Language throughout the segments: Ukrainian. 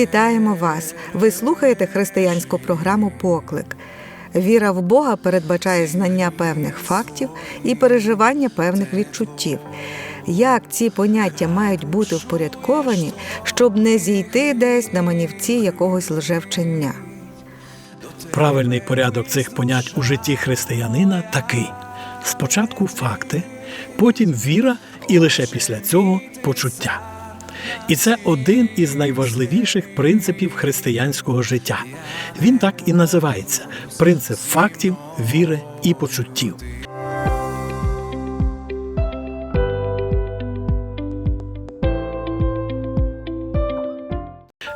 Вітаємо вас! Ви слухаєте християнську програму Поклик. Віра в Бога передбачає знання певних фактів і переживання певних відчуттів. Як ці поняття мають бути впорядковані, щоб не зійти десь на манівці якогось лжевчення? Правильний порядок цих понять у житті християнина такий: спочатку факти, потім віра і лише після цього почуття. І це один із найважливіших принципів християнського життя. Він так і називається принцип фактів, віри і почуттів.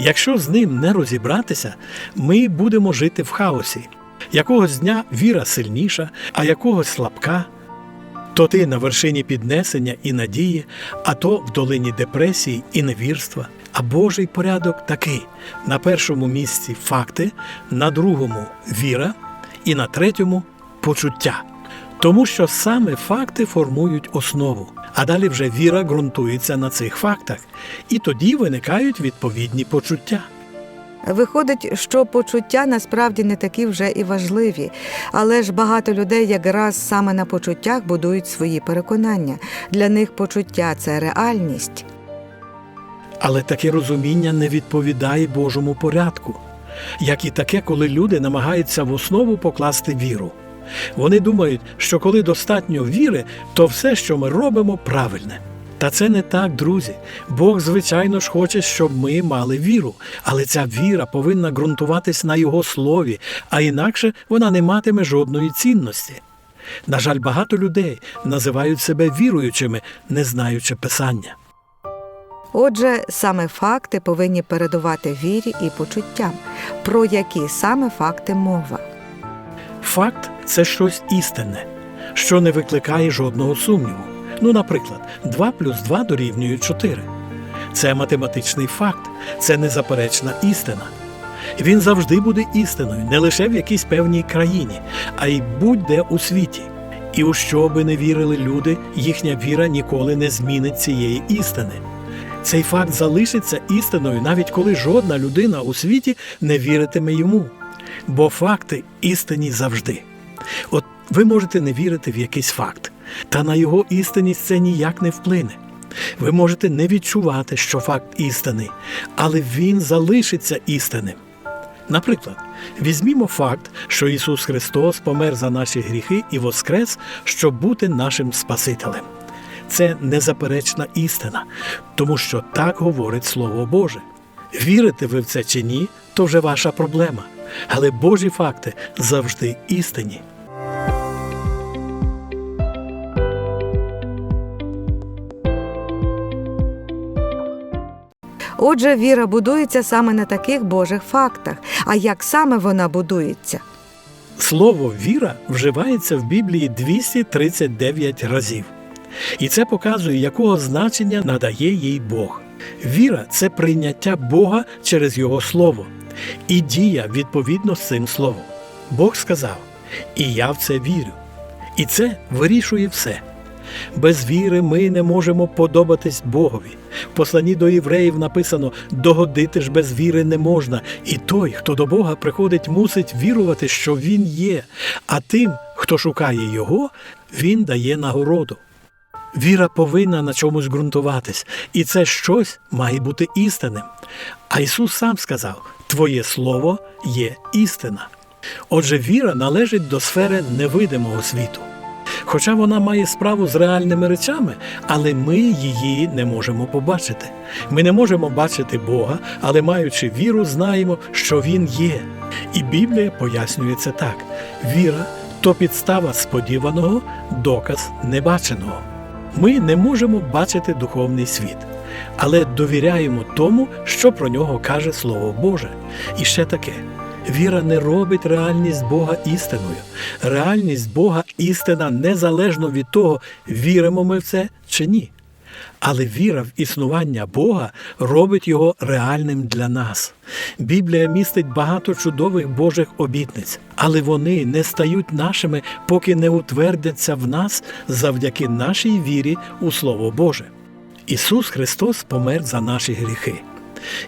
Якщо з ним не розібратися, ми будемо жити в хаосі. Якогось дня віра сильніша, а якогось слабка. То ти на вершині піднесення і надії, а то в долині депресії і невірства. А Божий порядок такий: на першому місці факти, на другому віра і на третьому почуття. Тому що саме факти формують основу, а далі вже віра ґрунтується на цих фактах, і тоді виникають відповідні почуття. Виходить, що почуття насправді не такі вже і важливі, але ж багато людей якраз саме на почуттях будують свої переконання. Для них почуття це реальність. Але таке розуміння не відповідає Божому порядку, як і таке, коли люди намагаються в основу покласти віру. Вони думають, що коли достатньо віри, то все, що ми робимо, правильне. Та це не так, друзі. Бог, звичайно ж, хоче, щоб ми мали віру, але ця віра повинна ґрунтуватись на Його слові, а інакше вона не матиме жодної цінності. На жаль, багато людей називають себе віруючими, не знаючи писання. Отже, саме факти повинні передувати вірі і почуттям. Про які саме факти мова? Факт це щось істинне, що не викликає жодного сумніву. Ну, наприклад, 2 плюс 2 дорівнює 4. Це математичний факт, це незаперечна істина. Він завжди буде істиною не лише в якійсь певній країні, а й будь-де у світі. І у що би не вірили люди, їхня віра ніколи не змінить цієї істини. Цей факт залишиться істиною, навіть коли жодна людина у світі не віритиме йому. Бо факти істинні завжди. От ви можете не вірити в якийсь факт, та на його істинність це ніяк не вплине. Ви можете не відчувати, що факт істинний, але він залишиться істинним. Наприклад, візьмімо факт, що Ісус Христос помер за наші гріхи і воскрес, щоб бути нашим Спасителем. Це незаперечна істина, тому що так говорить Слово Боже. Вірите ви в це чи ні, то вже ваша проблема. Але Божі факти завжди істинні. Отже, віра будується саме на таких Божих фактах. А як саме вона будується? Слово віра вживається в Біблії 239 разів. І це показує, якого значення надає їй Бог. Віра це прийняття Бога через Його Слово і дія відповідно з цим словом. Бог сказав: І я в це вірю. І це вирішує все. Без віри ми не можемо подобатись Богові. В посланні до євреїв написано: догодити ж без віри не можна, і той, хто до Бога приходить, мусить вірувати, що Він є, а тим, хто шукає Його, Він дає нагороду. Віра повинна на чомусь ґрунтуватись, і це щось має бути істинним. А Ісус сам сказав: Твоє Слово є істина. Отже, віра належить до сфери невидимого світу. Хоча вона має справу з реальними речами, але ми її не можемо побачити. Ми не можемо бачити Бога, але маючи віру, знаємо, що Він є. І Біблія пояснює це так: віра то підстава сподіваного, доказ небаченого. Ми не можемо бачити духовний світ, але довіряємо тому, що про нього каже Слово Боже. І ще таке. Віра не робить реальність Бога істиною. Реальність Бога істина незалежно від того, віримо ми в це чи ні. Але віра в існування Бога робить його реальним для нас. Біблія містить багато чудових Божих обітниць, але вони не стають нашими, поки не утвердяться в нас завдяки нашій вірі у Слово Боже. Ісус Христос помер за наші гріхи,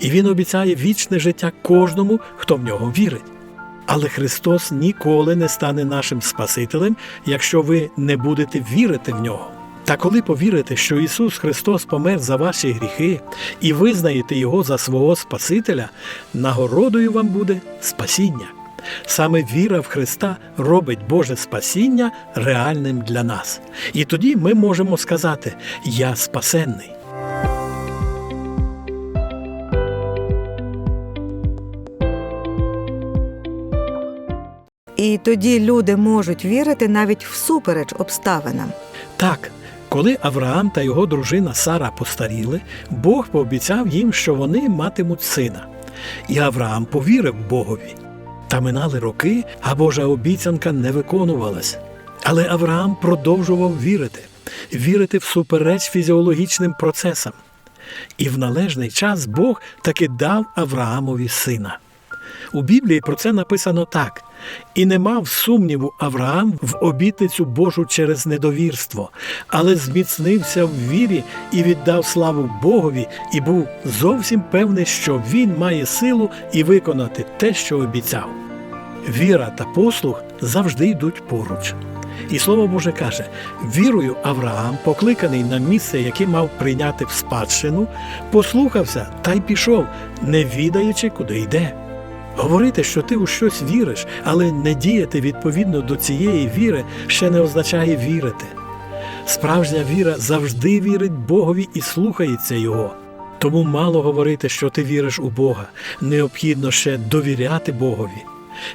і Він обіцяє вічне життя кожному, хто в нього вірить. Але Христос ніколи не стане нашим Спасителем, якщо ви не будете вірити в нього. Та коли повірите, що Ісус Христос помер за ваші гріхи і визнаєте Його за свого Спасителя, нагородою вам буде спасіння. Саме віра в Христа робить Боже спасіння реальним для нас. І тоді ми можемо сказати: Я спасенний. І тоді люди можуть вірити навіть всупереч обставинам. Так, коли Авраам та його дружина Сара постаріли, Бог пообіцяв їм, що вони матимуть сина. І Авраам повірив Богові. Та минали роки, а Божа обіцянка не виконувалась. Але Авраам продовжував вірити, вірити всупереч фізіологічним процесам. І в належний час Бог таки дав Авраамові сина. У Біблії про це написано так: і не мав сумніву Авраам в обітницю Божу через недовірство, але зміцнився в вірі і віддав славу Богові, і був зовсім певний, що він має силу і виконати те, що обіцяв. Віра та послух завжди йдуть поруч. І слово Боже каже: вірою Авраам, покликаний на місце, яке мав прийняти в спадщину, послухався та й пішов, не відаючи, куди йде. Говорити, що ти у щось віриш, але не діяти відповідно до цієї віри, ще не означає вірити. Справжня віра завжди вірить Богові і слухається Його. Тому мало говорити, що ти віриш у Бога, необхідно ще довіряти Богові.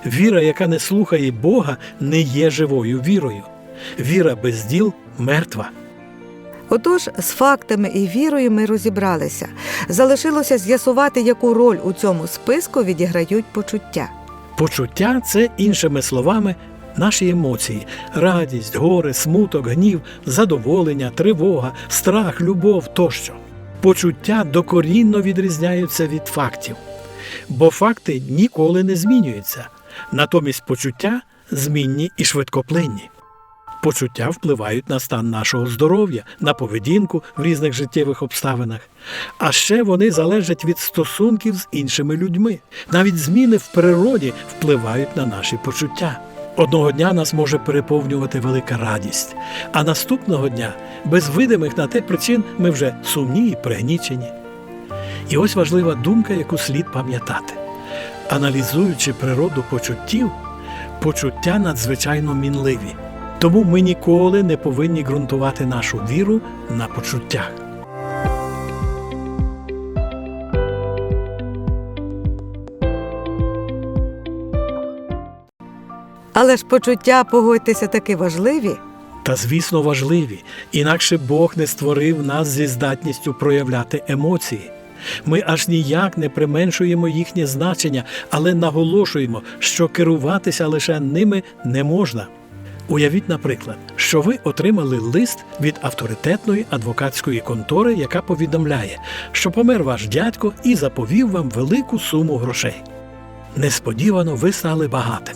Віра, яка не слухає Бога, не є живою вірою. Віра без діл мертва. Отож, з фактами і вірою ми розібралися. Залишилося з'ясувати, яку роль у цьому списку відіграють почуття. Почуття це, іншими словами, наші емоції: радість, горе, смуток, гнів, задоволення, тривога, страх, любов тощо. Почуття докорінно відрізняються від фактів, бо факти ніколи не змінюються, натомість почуття змінні і швидкоплинні. Почуття впливають на стан нашого здоров'я, на поведінку в різних життєвих обставинах. А ще вони залежать від стосунків з іншими людьми. Навіть зміни в природі впливають на наші почуття. Одного дня нас може переповнювати велика радість, а наступного дня, без видимих на те причин, ми вже сумні і пригнічені. І ось важлива думка, яку слід пам'ятати. Аналізуючи природу почуттів, почуття надзвичайно мінливі. Тому ми ніколи не повинні ґрунтувати нашу віру на почуттях. Але ж почуття, погодьтеся, таки важливі. Та, звісно, важливі, інакше Бог не створив нас зі здатністю проявляти емоції. Ми аж ніяк не применшуємо їхнє значення, але наголошуємо, що керуватися лише ними не можна. Уявіть, наприклад, що ви отримали лист від авторитетної адвокатської контори, яка повідомляє, що помер ваш дядько і заповів вам велику суму грошей. Несподівано ви стали багатим.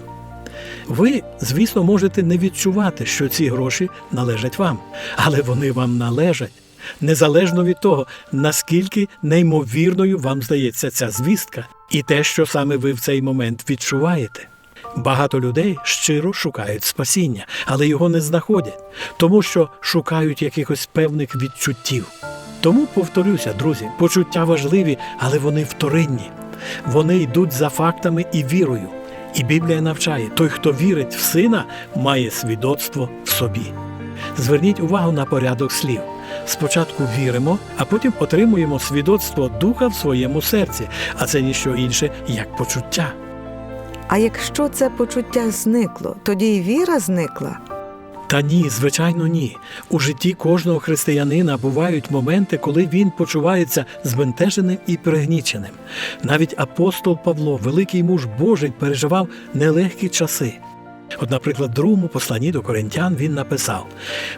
Ви, звісно, можете не відчувати, що ці гроші належать вам, але вони вам належать, незалежно від того, наскільки неймовірною вам здається ця звістка і те, що саме ви в цей момент відчуваєте. Багато людей щиро шукають спасіння, але його не знаходять, тому що шукають якихось певних відчуттів. Тому повторюся, друзі, почуття важливі, але вони вторинні. Вони йдуть за фактами і вірою. І Біблія навчає, той, хто вірить в сина, має свідоцтво в собі. Зверніть увагу на порядок слів. Спочатку віримо, а потім отримуємо свідоцтво духа в своєму серці, а це ніщо інше, як почуття. А якщо це почуття зникло, тоді й віра зникла. Та ні, звичайно, ні. У житті кожного християнина бувають моменти, коли він почувається збентеженим і пригніченим. Навіть апостол Павло, великий муж Божий, переживав нелегкі часи. От, наприклад, другому посланні до коринтян він написав: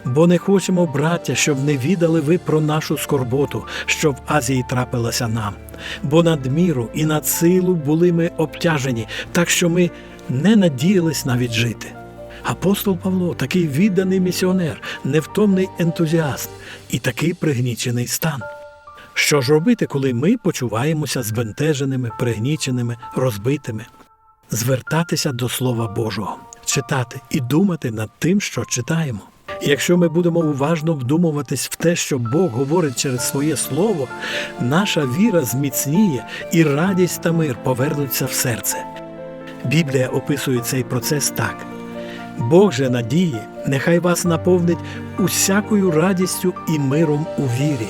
бо не хочемо, браття, щоб не відали ви про нашу скорботу, що в Азії трапилася нам. Бо надміру і над силу були ми обтяжені, так що ми не надіялись навіть жити. Апостол Павло такий відданий місіонер, невтомний ентузіаст і такий пригнічений стан. Що ж робити, коли ми почуваємося збентеженими, пригніченими, розбитими? Звертатися до Слова Божого, читати і думати над тим, що читаємо. Якщо ми будемо уважно вдумуватись в те, що Бог говорить через своє слово, наша віра зміцніє і радість та мир повернуться в серце. Біблія описує цей процес так. Бог же надії, нехай вас наповнить усякою радістю і миром у вірі,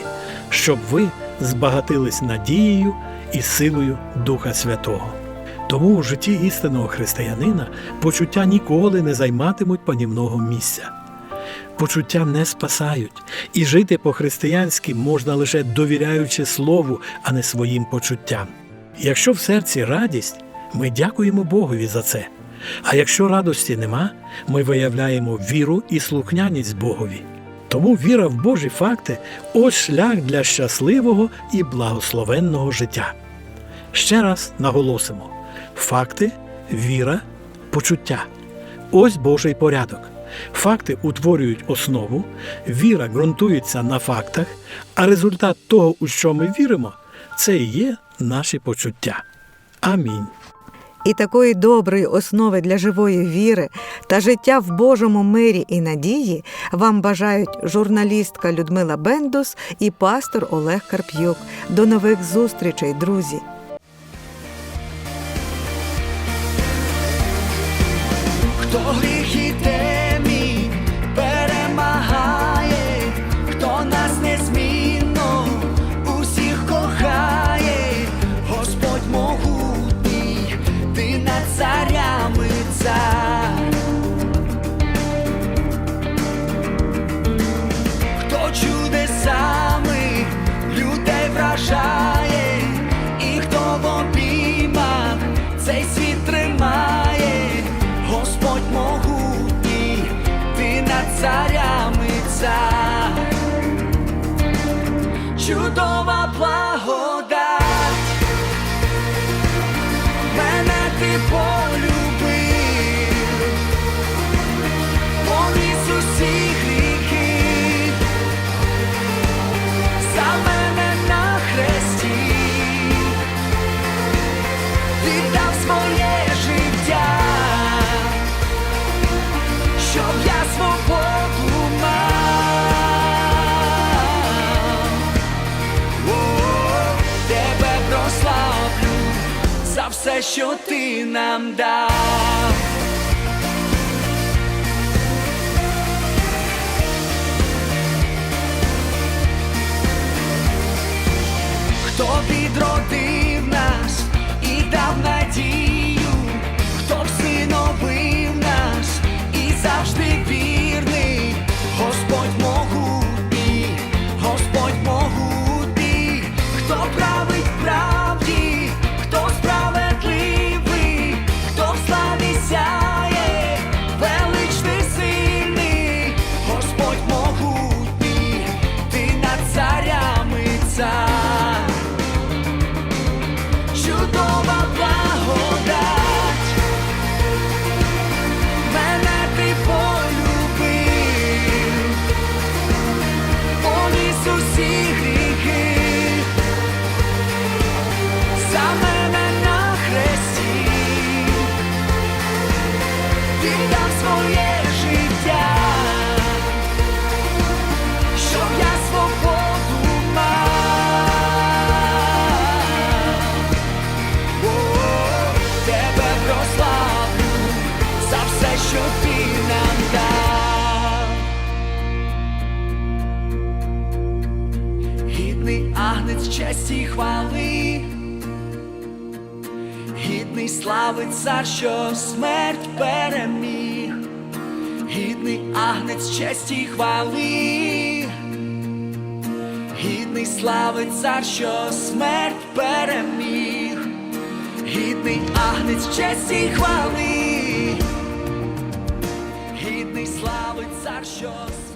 щоб ви збагатились надією і силою Духа Святого. Тому у житті істинного християнина почуття ніколи не займатимуть панівного місця. Почуття не спасають, і жити по-християнськи можна лише довіряючи Слову, а не своїм почуттям. Якщо в серці радість, ми дякуємо Богові за це. А якщо радості нема, ми виявляємо віру і слухняність Богові. Тому віра в Божі факти ось шлях для щасливого і благословенного життя. Ще раз наголосимо: факти, віра, почуття. Ось Божий порядок. Факти утворюють основу, віра ґрунтується на фактах, а результат того, у що ми віримо, це і є наші почуття. Амінь. І такої доброї основи для живої віри та життя в Божому мирі і надії вам бажають журналістка Людмила Бендус і пастор Олег Карп'юк. До нових зустрічей, друзі! ти нам дав. хто відродив нас і дав надію, за мене на хресті, віддав своє життя, щоб я свободу мав. Тебе прославлю за все, що ти нам дав. Гідний агнець честі хвали, гідний слави цар, що смерть переміг, гідний агнець честі й хвали. Гідний слави цар, що смерть переміг, гідний агнець честі хвали, слави цар, що смерть